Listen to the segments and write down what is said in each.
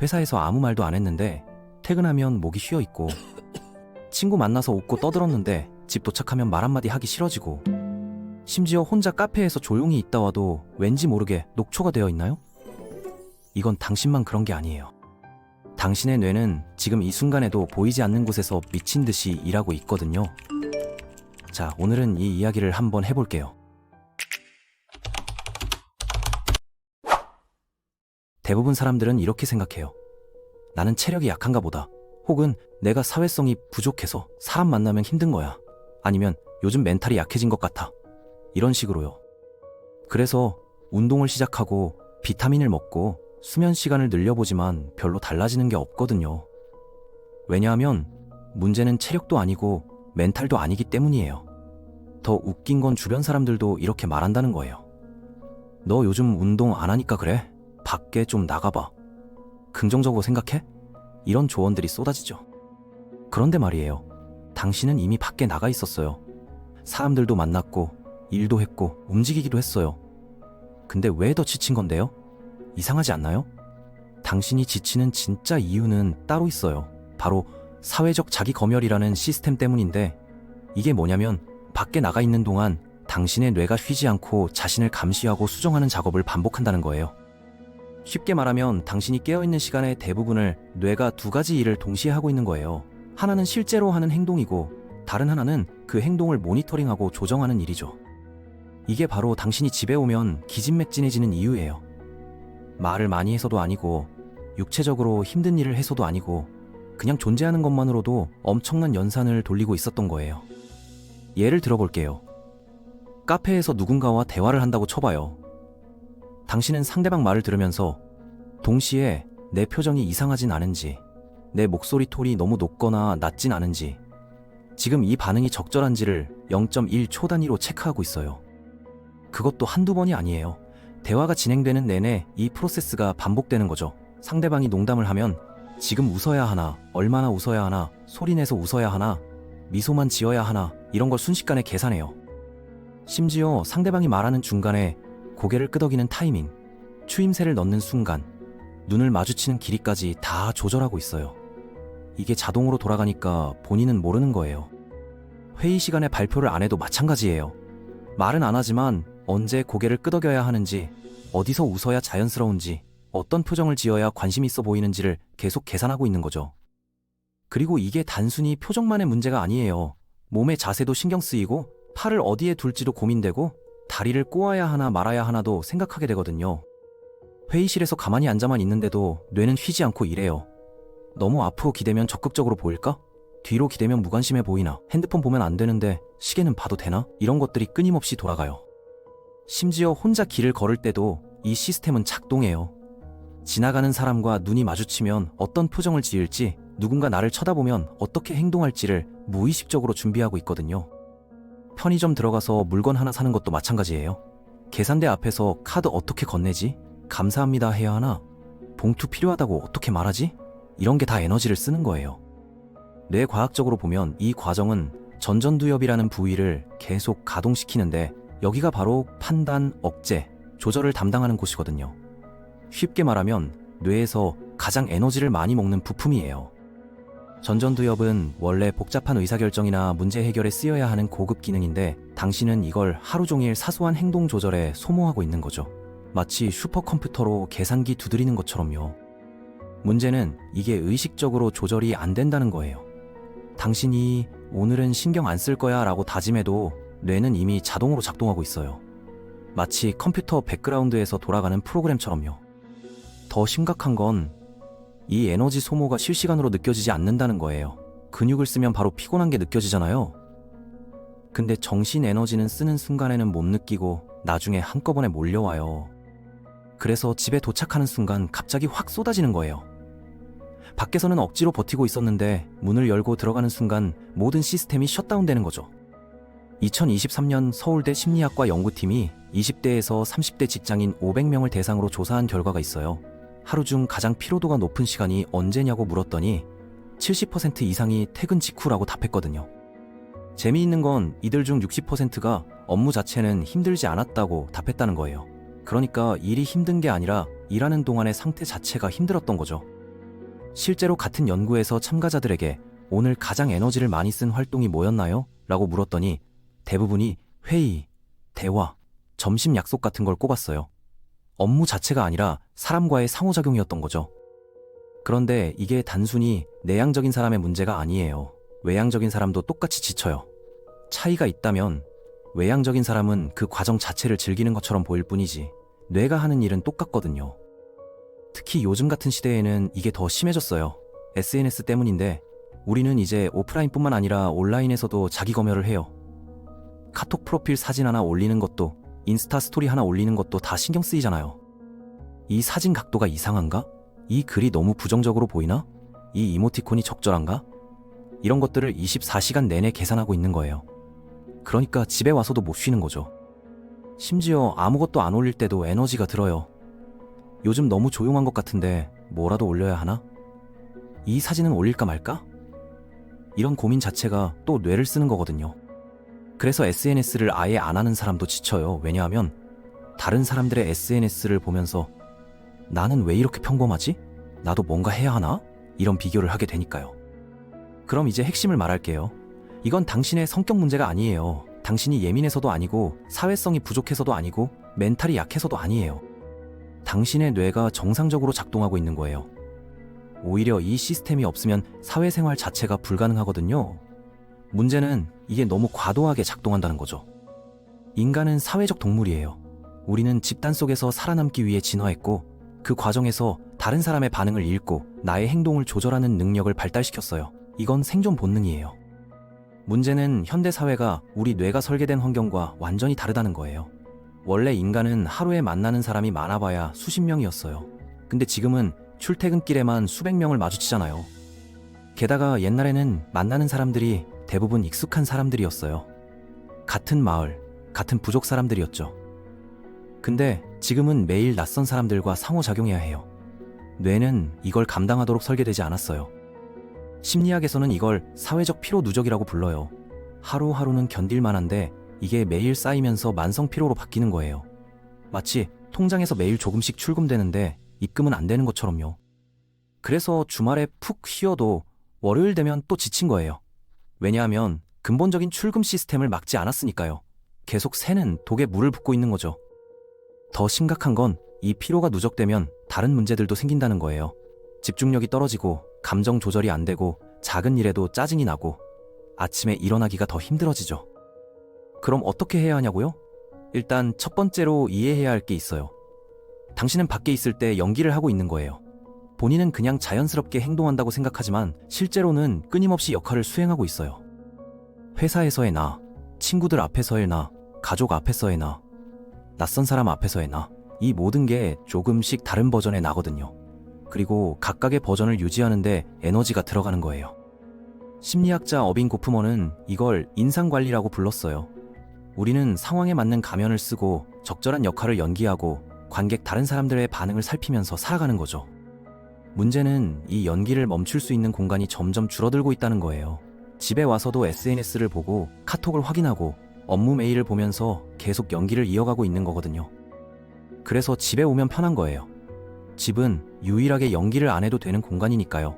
회사에서 아무 말도 안 했는데 퇴근하면 목이 쉬어 있고 친구 만나서 웃고 떠들었는데 집 도착하면 말 한마디 하기 싫어지고 심지어 혼자 카페에서 조용히 있다 와도 왠지 모르게 녹초가 되어 있나요? 이건 당신만 그런 게 아니에요. 당신의 뇌는 지금 이 순간에도 보이지 않는 곳에서 미친 듯이 일하고 있거든요. 자, 오늘은 이 이야기를 한번 해볼게요. 대부분 사람들은 이렇게 생각해요. 나는 체력이 약한가 보다. 혹은 내가 사회성이 부족해서 사람 만나면 힘든 거야. 아니면 요즘 멘탈이 약해진 것 같아. 이런 식으로요. 그래서 운동을 시작하고 비타민을 먹고 수면 시간을 늘려보지만 별로 달라지는 게 없거든요. 왜냐하면 문제는 체력도 아니고 멘탈도 아니기 때문이에요. 더 웃긴 건 주변 사람들도 이렇게 말한다는 거예요. 너 요즘 운동 안 하니까 그래? 밖에 좀 나가봐. 긍정적으로 생각해? 이런 조언들이 쏟아지죠. 그런데 말이에요. 당신은 이미 밖에 나가 있었어요. 사람들도 만났고, 일도 했고, 움직이기도 했어요. 근데 왜 더 지친 건데요? 이상하지 않나요? 당신이 지치는 진짜 이유는 따로 있어요. 바로 사회적 자기 검열이라는 시스템 때문인데, 이게 뭐냐면, 밖에 나가 있는 동안 당신의 뇌가 쉬지 않고 자신을 감시하고 수정하는 작업을 반복한다는 거예요. 쉽게 말하면 당신이 깨어있는 시간의 대부분을 뇌가 두 가지 일을 동시에 하고 있는 거예요. 하나는 실제로 하는 행동이고 다른 하나는 그 행동을 모니터링하고 조정하는 일이죠. 이게 바로 당신이 집에 오면 기진맥진해지는 이유예요. 말을 많이 해서도 아니고 육체적으로 힘든 일을 해서도 아니고 그냥 존재하는 것만으로도 엄청난 연산을 돌리고 있었던 거예요. 예를 들어볼게요. 카페에서 누군가와 대화를 한다고 쳐봐요. 당신은 상대방 말을 들으면서 동시에 내 표정이 이상하진 않은지, 내 목소리 톤이 너무 높거나 낮진 않은지, 지금 이 반응이 적절한지를 0.1초 단위로 체크하고 있어요. 그것도 한두 번이 아니에요. 대화가 진행되는 내내 이 프로세스가 반복되는 거죠. 상대방이 농담을 하면 지금 웃어야 하나, 얼마나 웃어야 하나, 소리내서 웃어야 하나, 미소만 지어야 하나, 이런 걸 순식간에 계산해요. 심지어 상대방이 말하는 중간에 고개를 끄덕이는 타이밍, 추임새를 넣는 순간, 눈을 마주치는 길이까지 다 조절하고 있어요. 이게 자동으로 돌아가니까 본인은 모르는 거예요. 회의 시간에 발표를 안 해도 마찬가지예요. 말은 안 하지만 언제 고개를 끄덕여야 하는지, 어디서 웃어야 자연스러운지, 어떤 표정을 지어야 관심 있어 보이는지를 계속 계산하고 있는 거죠. 그리고 이게 단순히 표정만의 문제가 아니에요. 몸의 자세도 신경 쓰이고, 팔을 어디에 둘지도 고민되고, 다리를 꼬아야 하나 말아야 하나도 생각하게 되거든요. 회의실에서 가만히 앉아만 있는데도 뇌는 쉬지 않고 일해요. 너무 앞으로 기대면 적극적으로 보일까? 뒤로 기대면 무관심해 보이나? 핸드폰 보면 안 되는데 시계는 봐도 되나? 이런 것들이 끊임없이 돌아가요. 심지어 혼자 길을 걸을 때도 이 시스템은 작동해요. 지나가는 사람과 눈이 마주치면 어떤 표정을 지을지, 누군가 나를 쳐다보면 어떻게 행동할지를 무의식적으로 준비하고 있거든요. 편의점 들어가서 물건 하나 사는 것도 마찬가지예요. 계산대 앞에서 카드 어떻게 건네지? 감사합니다 해야 하나? 봉투 필요하다고 어떻게 말하지? 이런 게 다 에너지를 쓰는 거예요. 뇌과학적으로 보면 이 과정은 전전두엽이라는 부위를 계속 가동시키는데 여기가 바로 판단, 억제, 조절을 담당하는 곳이거든요. 쉽게 말하면 뇌에서 가장 에너지를 많이 먹는 부품이에요. 전전두엽은 원래 복잡한 의사결정이나 문제 해결에 쓰여야 하는 고급 기능인데 당신은 이걸 하루 종일 사소한 행동 조절에 소모하고 있는 거죠. 마치 슈퍼컴퓨터로 계산기 두드리는 것처럼요. 문제는 이게 의식적으로 조절이 안 된다는 거예요. 당신이 오늘은 신경 안 쓸 거야 라고 다짐해도 뇌는 이미 자동으로 작동하고 있어요. 마치 컴퓨터 백그라운드에서 돌아가는 프로그램처럼요. 더 심각한 건 이 에너지 소모가 실시간으로 느껴지지 않는다는 거예요. 근육을 쓰면 바로 피곤한 게 느껴지잖아요. 근데 정신 에너지는 쓰는 순간에는 못 느끼고 나중에 한꺼번에 몰려와요. 그래서 집에 도착하는 순간 갑자기 확 쏟아지는 거예요. 밖에서는 억지로 버티고 있었는데 문을 열고 들어가는 순간 모든 시스템이 셧다운되는 거죠. 2023년 서울대 심리학과 연구팀이 20대에서 30대 직장인 500명을 대상으로 조사한 결과가 있어요. 하루 중 가장 피로도가 높은 시간이 언제냐고 물었더니 70% 이상이 퇴근 직후라고 답했거든요. 재미있는 건 이들 중 60%가 업무 자체는 힘들지 않았다고 답했다는 거예요. 그러니까 일이 힘든 게 아니라 일하는 동안의 상태 자체가 힘들었던 거죠. 실제로 같은 연구에서 참가자들에게 오늘 가장 에너지를 많이 쓴 활동이 뭐였나요? 라고 물었더니 대부분이 회의, 대화, 점심 약속 같은 걸 꼽았어요. 업무 자체가 아니라 사람과의 상호작용이었던 거죠. 그런데 이게 단순히 내향적인 사람의 문제가 아니에요. 외향적인 사람도 똑같이 지쳐요. 차이가 있다면 외향적인 사람은 그 과정 자체를 즐기는 것처럼 보일 뿐이지 뇌가 하는 일은 똑같거든요. 특히 요즘 같은 시대에는 이게 더 심해졌어요. SNS 때문인데 우리는 이제 오프라인뿐만 아니라 온라인에서도 자기 검열을 해요. 카톡 프로필 사진 하나 올리는 것도 인스타 스토리 하나 올리는 것도 다 신경 쓰이잖아요. 이 사진 각도가 이상한가? 이 글이 너무 부정적으로 보이나? 이 이모티콘이 적절한가? 이런 것들을 24시간 내내 계산하고 있는 거예요. 그러니까 집에 와서도 못 쉬는 거죠. 심지어 아무것도 안 올릴 때도 에너지가 들어요. 요즘 너무 조용한 것 같은데 뭐라도 올려야 하나? 이 사진은 올릴까 말까? 이런 고민 자체가 또 뇌를 쓰는 거거든요. 그래서 SNS를 아예 안 하는 사람도 지쳐요. 왜냐하면 다른 사람들의 SNS를 보면서 나는 왜 이렇게 평범하지? 나도 뭔가 해야 하나? 이런 비교를 하게 되니까요. 그럼 이제 핵심을 말할게요. 이건 당신의 성격 문제가 아니에요. 당신이 예민해서도 아니고 사회성이 부족해서도 아니고 멘탈이 약해서도 아니에요. 당신의 뇌가 정상적으로 작동하고 있는 거예요. 오히려 이 시스템이 없으면 사회생활 자체가 불가능하거든요. 문제는 이게 너무 과도하게 작동한다는 거죠. 인간은 사회적 동물이에요. 우리는 집단 속에서 살아남기 위해 진화했고 그 과정에서 다른 사람의 반응을 읽고 나의 행동을 조절하는 능력을 발달시켰어요. 이건 생존 본능이에요. 문제는 현대 사회가 우리 뇌가 설계된 환경과 완전히 다르다는 거예요. 원래 인간은 하루에 만나는 사람이 많아봐야 수십 명이었어요. 근데 지금은 출퇴근길에만 수백 명을 마주치잖아요. 게다가 옛날에는 만나는 사람들이 대부분 익숙한 사람들이었어요. 같은 마을, 같은 부족 사람들이었죠. 근데 지금은 매일 낯선 사람들과 상호작용해야 해요. 뇌는 이걸 감당하도록 설계되지 않았어요. 심리학에서는 이걸 사회적 피로 누적이라고 불러요. 하루하루는 견딜만한데 이게 매일 쌓이면서 만성 피로로 바뀌는 거예요. 마치 통장에서 매일 조금씩 출금되는데 입금은 안 되는 것처럼요. 그래서 주말에 푹 쉬어도 월요일 되면 또 지친 거예요. 왜냐하면 근본적인 출금 시스템을 막지 않았으니까요. 계속 새는 독에 물을 붓고 있는 거죠. 더 심각한 건 이 피로가 누적되면 다른 문제들도 생긴다는 거예요. 집중력이 떨어지고 감정 조절이 안 되고 작은 일에도 짜증이 나고 아침에 일어나기가 더 힘들어지죠. 그럼 어떻게 해야 하냐고요? 일단 첫 번째로 이해해야 할 게 있어요. 당신은 밖에 있을 때 연기를 하고 있는 거예요. 본인은 그냥 자연스럽게 행동한다고 생각하지만 실제로는 끊임없이 역할을 수행하고 있어요. 회사에서의 나, 친구들 앞에서의 나, 가족 앞에서의 나, 낯선 사람 앞에서의 나, 이 모든 게 조금씩 다른 버전의 나거든요. 그리고 각각의 버전을 유지하는데 에너지가 들어가는 거예요. 심리학자 어빈 고프먼은 이걸 인상관리라고 불렀어요. 우리는 상황에 맞는 가면을 쓰고 적절한 역할을 연기하고 관객 다른 사람들의 반응을 살피면서 살아가는 거죠. 문제는 이 연기를 멈출 수 있는 공간이 점점 줄어들고 있다는 거예요. 집에 와서도 SNS를 보고 카톡을 확인하고 업무 메일을 보면서 계속 연기를 이어가고 있는 거거든요. 그래서 집에 오면 편한 거예요. 집은 유일하게 연기를 안 해도 되는 공간이니까요.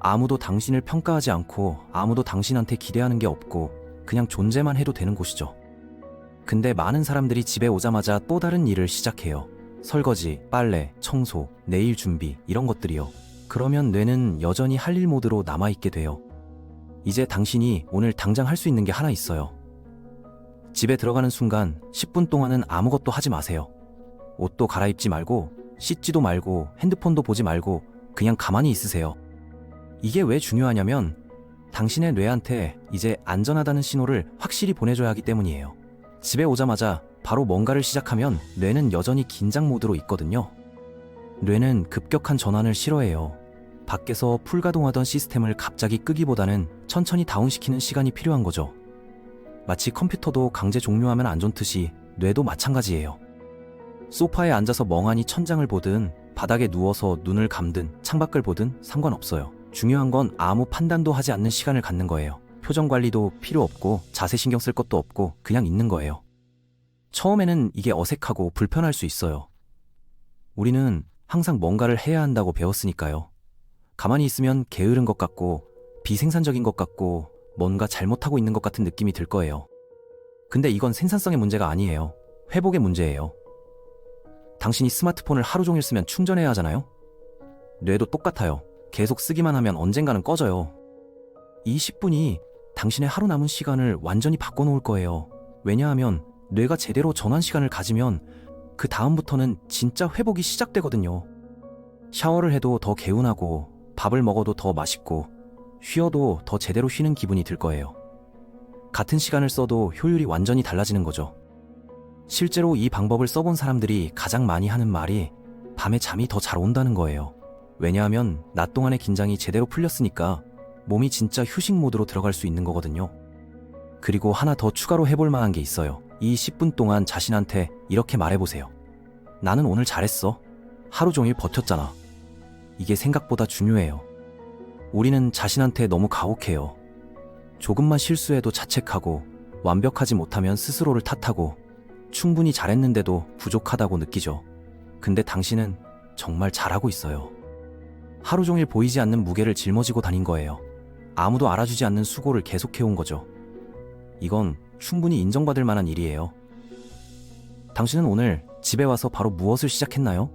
아무도 당신을 평가하지 않고 아무도 당신한테 기대하는 게 없고 그냥 존재만 해도 되는 곳이죠. 근데 많은 사람들이 집에 오자마자 또 다른 일을 시작해요. 설거지, 빨래, 청소, 내일 준비, 이런 것들이요. 그러면 뇌는 여전히 할 일 모드로 남아있게 돼요. 이제 당신이 오늘 당장 할 수 있는 게 하나 있어요. 집에 들어가는 순간 10분 동안은 아무것도 하지 마세요. 옷도 갈아입지 말고, 씻지도 말고, 핸드폰도 보지 말고, 그냥 가만히 있으세요. 이게 왜 중요하냐면, 당신의 뇌한테 이제 안전하다는 신호를 확실히 보내줘야 하기 때문이에요. 집에 오자마자 바로 뭔가를 시작하면 뇌는 여전히 긴장 모드로 있거든요. 뇌는 급격한 전환을 싫어해요. 밖에서 풀가동하던 시스템을 갑자기 끄기보다는 천천히 다운시키는 시간이 필요한 거죠. 마치 컴퓨터도 강제 종료하면 안 좋듯이 뇌도 마찬가지예요. 소파에 앉아서 멍하니 천장을 보든 바닥에 누워서 눈을 감든 창밖을 보든 상관없어요. 중요한 건 아무 판단도 하지 않는 시간을 갖는 거예요. 표정 관리도 필요 없고 자세 신경 쓸 것도 없고 그냥 있는 거예요. 처음에는 이게 어색하고 불편할 수 있어요. 우리는 항상 뭔가를 해야 한다고 배웠으니까요. 가만히 있으면 게으른 것 같고 비생산적인 것 같고 뭔가 잘못하고 있는 것 같은 느낌이 들 거예요. 근데 이건 생산성의 문제가 아니에요. 회복의 문제예요. 당신이 스마트폰을 하루 종일 쓰면 충전해야 하잖아요? 뇌도 똑같아요. 계속 쓰기만 하면 언젠가는 꺼져요. 이 10분이 당신의 하루 남은 시간을 완전히 바꿔놓을 거예요. 왜냐하면 뇌가 제대로 전환 시간을 가지면 그 다음부터는 진짜 회복이 시작되거든요. 샤워를 해도 더 개운하고 밥을 먹어도 더 맛있고 쉬어도 더 제대로 쉬는 기분이 들 거예요. 같은 시간을 써도 효율이 완전히 달라지는 거죠. 실제로 이 방법을 써본 사람들이 가장 많이 하는 말이 밤에 잠이 더 잘 온다는 거예요. 왜냐하면 낮 동안의 긴장이 제대로 풀렸으니까 몸이 진짜 휴식 모드로 들어갈 수 있는 거거든요. 그리고 하나 더 추가로 해볼 만한 게 있어요. 이 10분 동안 자신한테 이렇게 말해보세요. 나는 오늘 잘했어. 하루 종일 버텼잖아. 이게 생각보다 중요해요. 우리는 자신한테 너무 가혹해요. 조금만 실수해도 자책하고 완벽하지 못하면 스스로를 탓하고 충분히 잘했는데도 부족하다고 느끼죠. 근데 당신은 정말 잘하고 있어요. 하루 종일 보이지 않는 무게를 짊어지고 다닌 거예요. 아무도 알아주지 않는 수고를 계속해온 거죠. 이건 충분히 인정받을 만한 일이에요. 당신은 오늘 집에 와서 바로 무엇을 시작했나요?